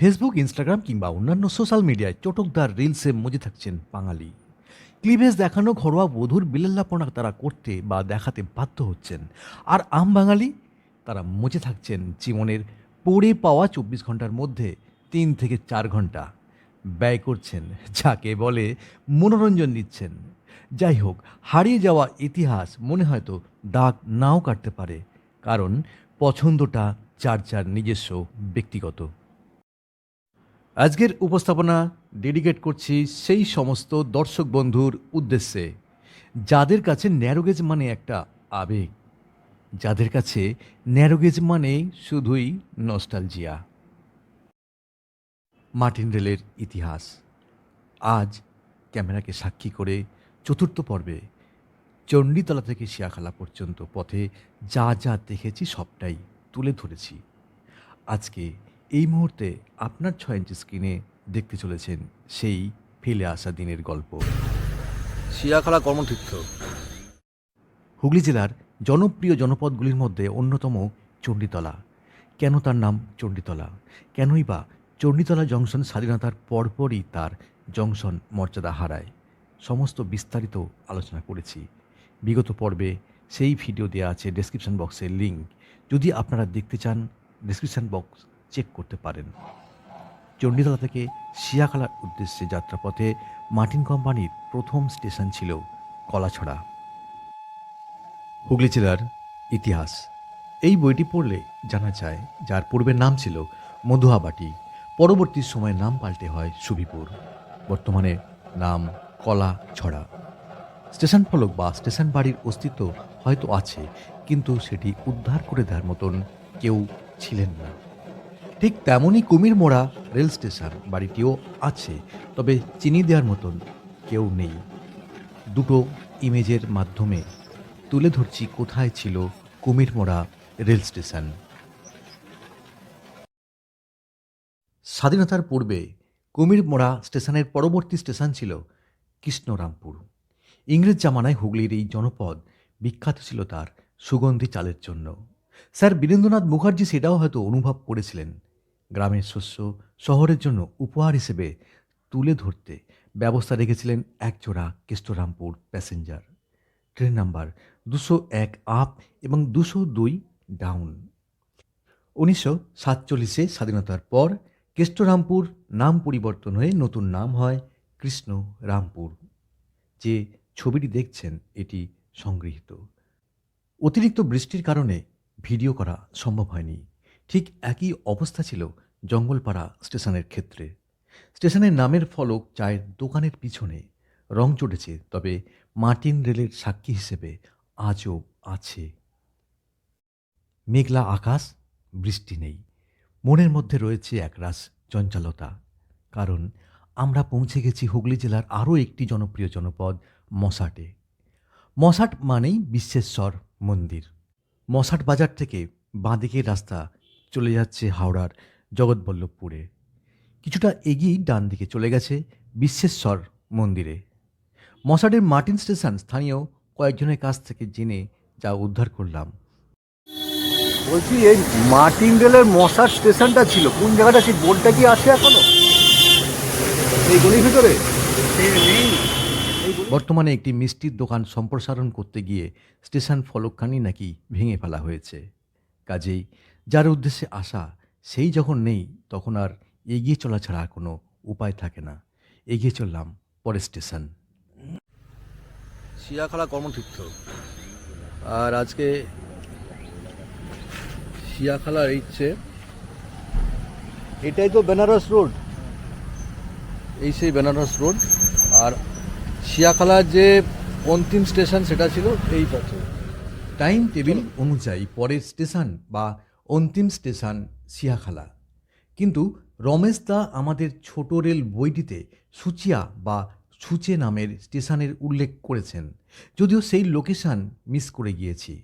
Facebook Instagram কিংবা অন্যান্য social মিডিয়ায় চটকদার রিলসে মজে থাকছেন বাঙালি। ক্লিভেজ দেখানো ঘরোয়া বধুর বিলাল্লাপনা তারা করতে বা দেখাতে বাধ্য হচ্ছেন। আর আম বাঙালি, তারা মজে থাকছেন জীবনের পড়ে পাওয়া চব্বিশ ঘণ্টার মধ্যে তিন থেকে চার ঘণ্টা। ব্যয় করছেন, যাকে বলে মনোরঞ্জন দিচ্ছেন। যাই হোক, হারিয়ে যাওয়া ইতিহাস মনে হয়তো দাগ নাও কাটতে পারে, কারণ পছন্দটা যার যার নিজস্ব, ব্যক্তিগত। আজকের উপস্থাপনা ডেডিকেট করছি সেই সমস্ত দর্শক বন্ধুর উদ্দেশ্যে, যাদের কাছে ন্যারোগেজ মানে একটা আবেগ, যাদের কাছে ন্যারোগেজ মানে শুধুই নস্টালজিয়া মার্টিন রেলের ইতিহাস, আজ ক্যামেরাকে সাক্ষী করে চতুর্থ পর্বে, চণ্ডীতলা থেকে শিয়াখালা পর্যন্ত পথে যা যা দেখেছি সবটাই তুলে ধরেছি। আজকে এই মুহূর্তে আপনার ছয় ইঞ্চি স্ক্রিনে দেখতে চলেছেন সেই ফেলে আসা দিনের গল্প। শিয়াখালা কর্মতীর্থ হুগলি জেলার জনপ্রিয় জনপদগুলির মধ্যে অন্যতম চণ্ডীতলা। কেন তার নাম চণ্ডীতলা? কেনই বা চণ্ডীতলা জংশন স্বাধীনতার পরপরই তার জংশন মর্যাদা হারায়? সমস্ত বিস্তারিত আলোচনা করেছি। বিগত পর্বে সেই ভিডিও দেওয়া আছে ডেসক্রিপশন বক্সের লিঙ্ক যদি আপনারা দেখতে চান ডেসক্রিপশন বক্স চেক করতে পারেন। চণ্ডীতলা থেকে শিয়াখালার উদ্দেশ্যে যাত্রাপথে মার্টিন কোম্পানির প্রথম স্টেশন ছিল কলাছড়া। হুগলি জেলার ইতিহাস। এই বইটি পড়লে জানা যায়, যার পূর্বের নাম ছিল মধুয়াবাটি পরবর্তী সময়ে নাম পাল্টে হয় সুবিপুর। বর্তমানে নাম কলা ছড়া স্টেশন ফলক বা স্টেশন বাড়ির অস্তিত্ব হয়তো আছে, কিন্তু সেটি উদ্ধার করে দেওয়ার মতন কেউ ছিলেন না। ঠিক তেমনই কুমির মোড়া রেল স্টেশন বাড়িটিও আছে, তবে চিনি দেওয়ার মতন কেউ নেই। দুটো ইমেজের মাধ্যমে তুলে ধরছি কোথায় ছিল কুমিরমোড়া রেল স্টেশন। স্বাধীনতার পূর্বে কুমিরমোড়া স্টেশনের পরবর্তী স্টেশন ছিল কৃষ্ণরামপুর। ইংরেজ জামানায় হুগলির এই জনপদ বিখ্যাত ছিল তার সুগন্ধি চালের জন্য। স্যার বীরেন্দ্রনাথ মুখার্জি সেটাও হয়তো অনুভব করেছিলেন। গ্রামের শস্য শহরের জন্য উপহার হিসেবে তুলে ধরতে ব্যবস্থা রেখেছিলেন একজোড়া কেষ্টরামপুর প্যাসেঞ্জার। ট্রেন নাম্বার দুশো এক আপ এবং দুশো দুই ডাউন। উনিশশো সাতচল্লিশে স্বাধীনতার পর কেষ্টরামপুর নাম পরিবর্তন হয়ে নতুন নাম হয় কৃষ্ণ রামপুর যে ছবিটি দেখছেন এটি সংগৃহীত। অতিরিক্ত বৃষ্টির কারণে ভিডিও করা সম্ভব হয়নি। ঠিক একই অবস্থা ছিল জঙ্গলপাড়া স্টেশনের ক্ষেত্রে। স্টেশনের নামের ফলক চায়ের দোকানের পিছনে। রং চটেছে, তবে মার্টিন রেলের সাক্ষী হিসেবে আজও আছে। মেঘলা আকাশ, বৃষ্টি নেই। মনের মধ্যে রয়েছে একরাশ চঞ্চলতা। কারণ আমরা পৌঁছে গেছি হুগলি জেলার আরও একটি জনপ্রিয় জনপদ মশাটে। মশাট মানেই বিশ্বেশ্বর মন্দির। মশাট বাজার থেকে বাঁদিকের রাস্তা চলে যাচ্ছে হাওড়ার জগৎবল্লভপুরে। কিছুটা এগিয়েই ডান দিকে চলে গেছে বিশ্বেশ্বর মন্দিরে। মশাডের মার্টিন স্টেশন স্থানীয় কয়েকজনের কাছ থেকে জেনে যা উদ্ধার করলাম। বলছি এই মার্টিন রেলের মশার স্টেশনটা ছিল কোন জায়গাটা সেই বোর্ডটা কি আছে এখনও? এই গলির ভিতরে? বর্তমানে একটি মিষ্টির দোকান সম্প্রসারণ করতে গিয়ে স্টেশন ফলকখানি নাকি ভেঙে ফেলা হয়েছে। কাজেই যার উদ্দেশ্যে আসা সেই যখন নেই তখন আর এগিয়ে চলা ছাড়া আর কোনো উপায় থাকে না। এগিয়ে চললাম পরের স্টেশন। শিয়াখালা কর্মতীর্থ। আর আজকে শিয়াখালার ইচ্ছে এটাই তো বেনারস রোড। এই সেই বেনারস রোড। আর শিয়াখালার যে অন্তিম স্টেশন সেটা ছিল এই পথে। টাইম টেবিল অনুযায়ী পরের স্টেশন বা অন্তিম স্টেশন সিয়াখালা। কিন্তু রমেশ দা আমাদের ছোট রেল বইটিতে সুচিয়া বা সুচে নামের স্টেশনের উল্লেখ করেছেন। যদিও সেই লোকেশান মিস করে গিয়েছি।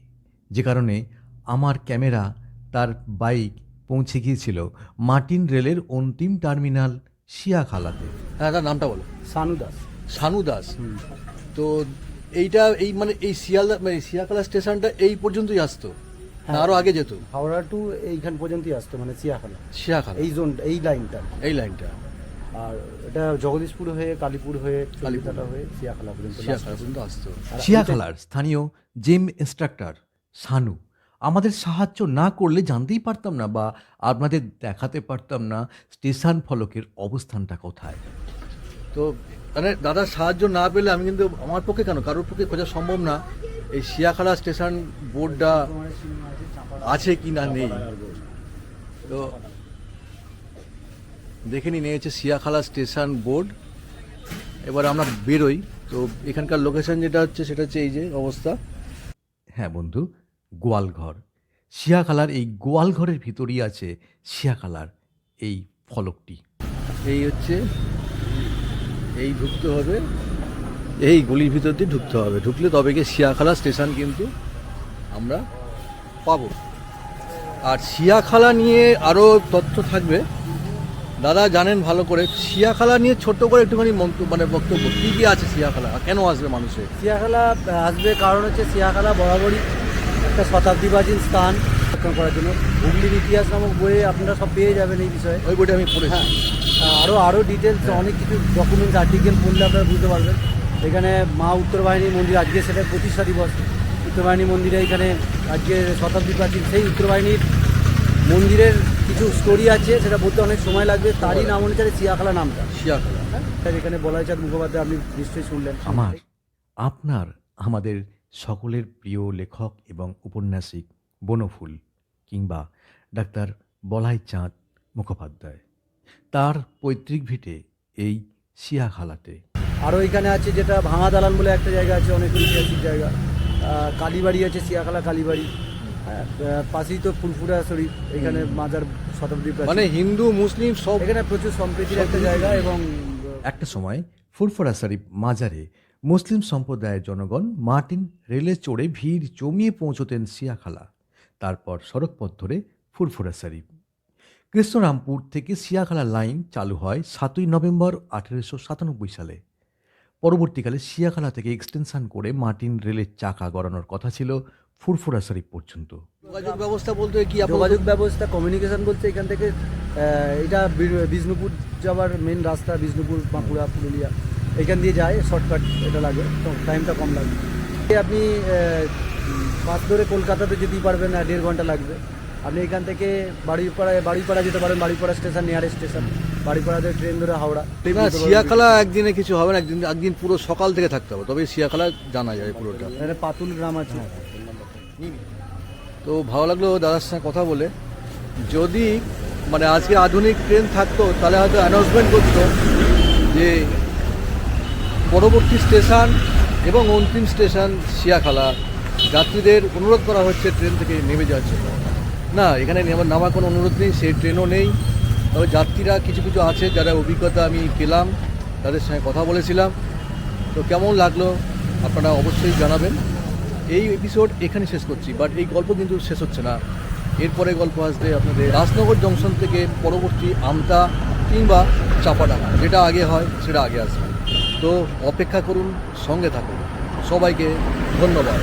যে কারণে আমার ক্যামেরা তার বাইক পৌঁছে গিয়েছিল মার্টিন রেলের অন্তিম টার্মিনাল শিয়াখালাতে হ্যাঁ তার নামটা বলো। সানু দাস। শানু দাস? তো এইটা এই মানে এই শিয়ালদা মানে শিয়াখালা স্টেশনটা এই পর্যন্তই আসতো? না আরও আগে যেত। হাওড়া টু এইখান পর্যন্তই আসতো মানে চিয়াখানা শিয়াখালা এই জোন এই লাইনটা এই লাইনটা আর এটা জগদীশপুর হয়ে কালীপুর হয়ে কালীপুর। কালীপুরটা হয়ে চিয়াখালা পর্যন্ত শিয়াখালা পর্যন্ত আসতো। আর শিয়াখালার স্থানীয় জিম ইনস্ট্রাক্টর সানু। আমাদের সাহায্য না করলে জানতেই পারতাম না বা আপনাদের দেখাতে পারতাম না স্টেশন ফলকের অবস্থানটা কোথায়। তো মানে দাদার সাহায্য না পেলে আমি কিন্তু আমার পক্ষে কেন? কারোর পক্ষে খোঁজা সম্ভব না। এই শিয়াখালা স্টেশন বোর্ডটা আছে কি না নেই? তো দেখে নিয়ে নিয়েছে শিয়াখালা স্টেশন বোর্ড। এবার আমরা বেরোই। তো এখানকার লোকেশন যেটা হচ্ছে সেটা হচ্ছে এই যে অবস্থা। হ্যাঁ বন্ধু গোয়ালঘর। শিয়াখালার এই গোয়ালঘরের ভিতরই আছে শিয়াখালার এই ফলকটি। এই হচ্ছে এই ঢুকতে হবে। এই গলির ভিতর দিয়ে ঢুকতে হবে। ঢুকলে তবে গিয়ে শিয়াখালা স্টেশন কিন্তু আমরা পাবো। আর শিয়াখালা নিয়ে আরও তথ্য থাকবে। দাদা জানেন ভালো করে শিয়াখালা নিয়ে ছোট্ট করে একটুখানি মানে বক্তব্য। কী কী আছে শিয়াখালা? কেন আসবে মানুষের? শিয়াখালা আসবে কারণ হচ্ছে শিয়াখালা বরাবরই একটা শতাব্দীবাজীন স্থান করার জন্য। হুগলির ইতিহাস নামক বইয়ে আপনারা সব পেয়ে যাবেন এই বিষয়ে। ওই বইটা আমি পড়েছি। হ্যাঁ আরও আরও ডিটেলস অনেক কিছু ডকুমেন্টস আর্টিকেল পড়লে আপনারা বুঝতে পারবেন। এখানে মা উত্তর বাহিনী মন্দির আজকে সেটা প্রতিষ্ঠা দিবস। উত্তর বাহিনী মন্দিরে এখানে আজকে শতাব্দী প্রাচীন। সেই উত্তর বাহিনীর মন্দিরের কিছু স্টোরি আছে সেটা বলতে অনেক সময় লাগবে। তারই নাম অনুসারে সিয়াখালা নামটা। শিয়াখালা। হ্যাঁ এখানে বলাইচাঁদ মুখোপাধ্যায় আপনি নিশ্চয়ই শুনলেন। আমার আপনার আমাদের সকলের প্রিয় লেখক এবং উপন্যাসিক বনফুল কিংবা ডাক্তার বলাই চাঁদ মুখোপাধ্যায়। তার পৈতৃক ভিটে এই শিয়াখালাতে। আরও এখানে আছে যেটা ভাঙা দালান বলে একটা জায়গা আছে অনেক ঐতিহাসিক জায়গা। কালীবাড়ি আছে সিয়াখালা কালীবাড়ি। হ্যাঁ, পাশেই তো ফুলফুরা শরীফ এখানে মাজার শতাব্দী মানে হিন্দু মুসলিম সব এখানে প্রচুর সম্প্রীতির একটা জায়গা এবং একটা সময় ফুরফুরা শরীফ মাজারে মুসলিম সম্প্রদায়ের জনগণ মার্টিন রেলে চড়ে ভিড় জমিয়ে পৌঁছতেন সিয়াখালা। তারপর সড়কপথ ধরে ফুরফুরা শরীফ। কৃষ্ণরামপুর থেকে সিয়াখালা লাইন চালু হয় সাতই নভেম্বর আঠেরোশো সাতানব্বই সালে। পরবর্তীকালে শিয়াখালা থেকে এক্সটেনশন করে মার্টিন রেলের চাকা গড়ানোর কথা ছিল ফুরফুরা শরীফ পর্যন্ত। যোগাযোগ ব্যবস্থা বলতে কি? যোগাযোগ ব্যবস্থা কমিউনিকেশন বলতে এখান থেকে এটা বিষ্ণুপুর যাওয়ার মেন রাস্তা বিষ্ণুপুর বাঁকুড়া পুরুলিয়া। এখান দিয়ে যায় শর্টকাট এটা লাগে তো টাইমটা কম লাগে। আপনি বাস ধরে কলকাতাতে যেতেই পারবেন না দেড় ঘণ্টা লাগবে। আপনি এখান থেকে বাড়িপাড়ায় বাড়িপাড়া যেতে পারেন Baripara station nearest station train ধরে হাওড়া না শিয়াখালা একদিনে কিছু হবে না একদিন একদিন পুরো সকাল থেকে থাকতে হবে তবে শিয়াখালা জানা যায় পুরোটা। পাতুল গ্রাম আছে। তো ভালো লাগল দাদার সঙ্গে কথা বলে। যদি মানে আজকে আধুনিক ট্রেন থাকতো তাহলে হয়তো অ্যানাউন্সমেন্ট করতো যে পরবর্তী স্টেশন এবং অন্তিম স্টেশন শিয়াখালা। যাত্রীদের অনুরোধ করা হচ্ছে ট্রেন থেকে নেমে যাওয়ার জন্য। না এখানে নেমে- নামার কোনো অনুরোধ নেই সেই ট্রেনও নেই। তবে যাত্রীরা কিছু কিছু আছে যারা অভিজ্ঞতা আমি পেলাম, তাদের সঙ্গে কথা বলেছিলাম। তো কেমন লাগল আপনারা অবশ্যই জানাবেন। এই এপিসোড এখানে শেষ করছি বাট এই গল্প কিন্তু শেষ হচ্ছে না। এরপরে গল্প আসবে আপনাদের রাজনগর জংশন থেকে পরবর্তী আমতা কিংবা চাপাডাঙ্গা, যেটা আগে হয়, সেটা আগে আসবে। তো অপেক্ষা করুন, সঙ্গে থাকুন। সবাইকে ধন্যবাদ।